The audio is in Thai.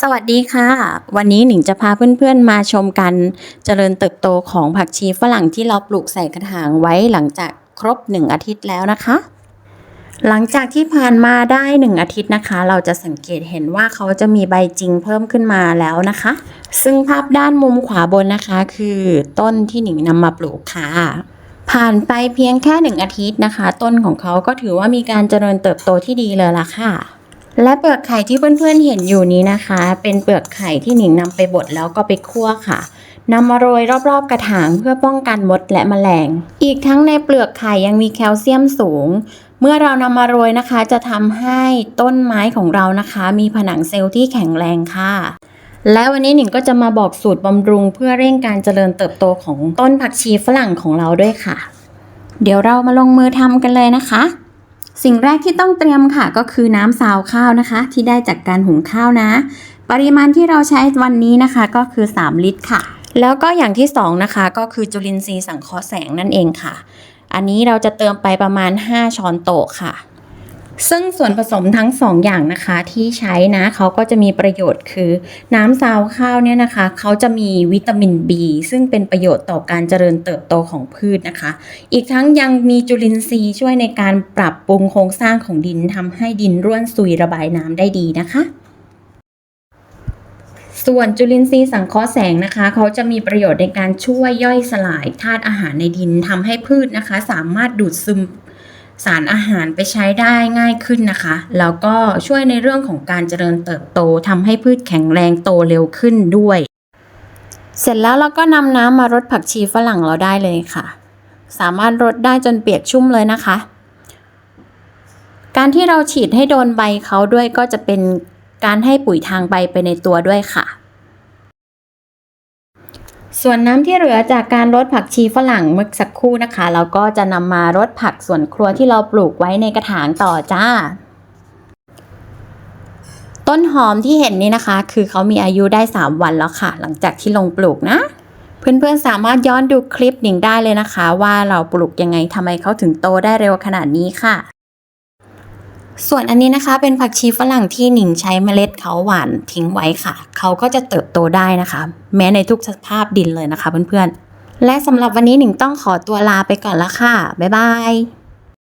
สวัสดีค่ะ วันนี้หนิงจะพาเพื่อนๆมาชมกันเจริญเติบโตของผักชีฝรั่งที่เราปลูกใส่กระถางไว้หลังจากครบ 1 อาทิตย์แล้วนะคะ หลังจากที่ผ่านมาได้ 1 อาทิตย์นะคะ เราจะสังเกตเห็นว่าเขาจะมีใบจริงเพิ่มขึ้นมาแล้วนะคะ ซึ่งภาพด้านมุมขวาบนนะคะ คือต้นที่หนิงนำมาปลูกค่ะผ่านไปเพียงแค่หนึ่งอาทิตย์นะคะ ต้นของเขาก็ถือว่ามีการเจริญเติบโตที่ดีเลยล่ะค่ะ และเปลือกไข่ที่เพื่อนๆเห็นอยู่นี้นะคะ เป็นเปลือกไข่ที่หนิงนำไปบดแล้วก็ไปคั่วค่ะนำมาโรยรอบๆ กระถางเพื่อป้องกันมดและแมลง อีกทั้งในเปลือกไข่ยังมีแคลเซียมสูง เมื่อเรานำมาโรยนะคะ จะทำให้ต้นไม้ของเรานะคะ มีผนังเซลล์ที่แข็งแรงค่ะ และวันนี้หนิงก็จะมาบอกสูตรบำรุงเพื่อเร่งการเจริญเติบโตของต้นผักชีฝรั่งของเราด้วยค่ะ เดี๋ยวเรามาลงมือทำกันเลยนะคะ สิ่งแรกที่ต้องเตรียมค่ะก็คือน้ำซาวข้าวนะคะ ที่ได้จากการหุงข้าวนะ ปริมาณที่เราใช้วันนี้นะคะก็คือ 3 ลิตรค่ะ แล้วก็อย่างที่2นะคะก็คือจุลินทรีย์สังเคราะห์แสงนั่นเองค่ะ อันนี้เราจะเติมไปประมาณ 5 ช้อนโต๊ะค่ะ ซึ่งส่วนผสมทั้ง2อย่างนะคะที่ใช้นะเขาก็จะมีประโยชน์คือ น้ำซาวข้าวเนี่ยนะคะเขาจะมีวิตามิน B ซึ่งเป็นประโยชน์ต่อการเจริญเติบโตของพืชนะคะ อีกทั้งยังมีจุลินทรีย์ช่วยในการปรับปรุงโครงสร้างของดินทำให้ดินร่วนซุยระบายน้ำได้ดีนะคะส่วนจุลินทรีย์สังเคราะห์แสงนะคะเขาจะมีประโยชน์ในการช่วยย่อยสลายธาตุอาหารในดินทำให้พืชนะคะ สามารถดูดซึม สารอาหารไปใช้ได้ง่ายขึ้นนะคะ แล้วก็ช่วยในเรื่องของการเจริญเติบโตทำให้พืชแข็งแรงโตเร็วขึ้นด้วย เสร็จแล้วเราก็นำน้ำมารดผักชีฝรั่งเราได้เลยค่ะ สามารถรดได้จนเปียกชุ่มเลยนะคะ การที่เราฉีดให้โดนใบเขาด้วยก็จะเป็นการให้ปุ๋ยทางใบไปในตัวด้วยค่ะ ส่วนน้ำที่เหลือจากการรดผักชีฝรั่งเมื่อสักครู่นะคะ เราก็จะนำมารดผักส่วนครัวที่เราปลูกไว้ในกระถางต่อจ้า ต้นหอมที่เห็นนี่นะคะ คือเขามีอายุได้ 3 วันแล้วค่ะ หลังจากที่ลงปลูกนะ เพื่อนๆสามารถย้อนดูคลิปหนิงได้เลยนะคะ ว่าเราปลูกยังไงทำไมเขาถึงโตได้เร็วขนาดนี้ค่ะ ส่วนอันนี้นะคะเป็นผักชีฝรั่งที่หนิงใช้เมล็ดเขาหวานทิ้งไว้ค่ะ เขาก็จะเติบโตได้นะคะ แม้ในทุกสภาพดินเลยนะคะเพื่อนๆ และสำหรับวันนี้หนิงต้องขอตัวลาไปก่อนละค่ะ บ๊ายบาย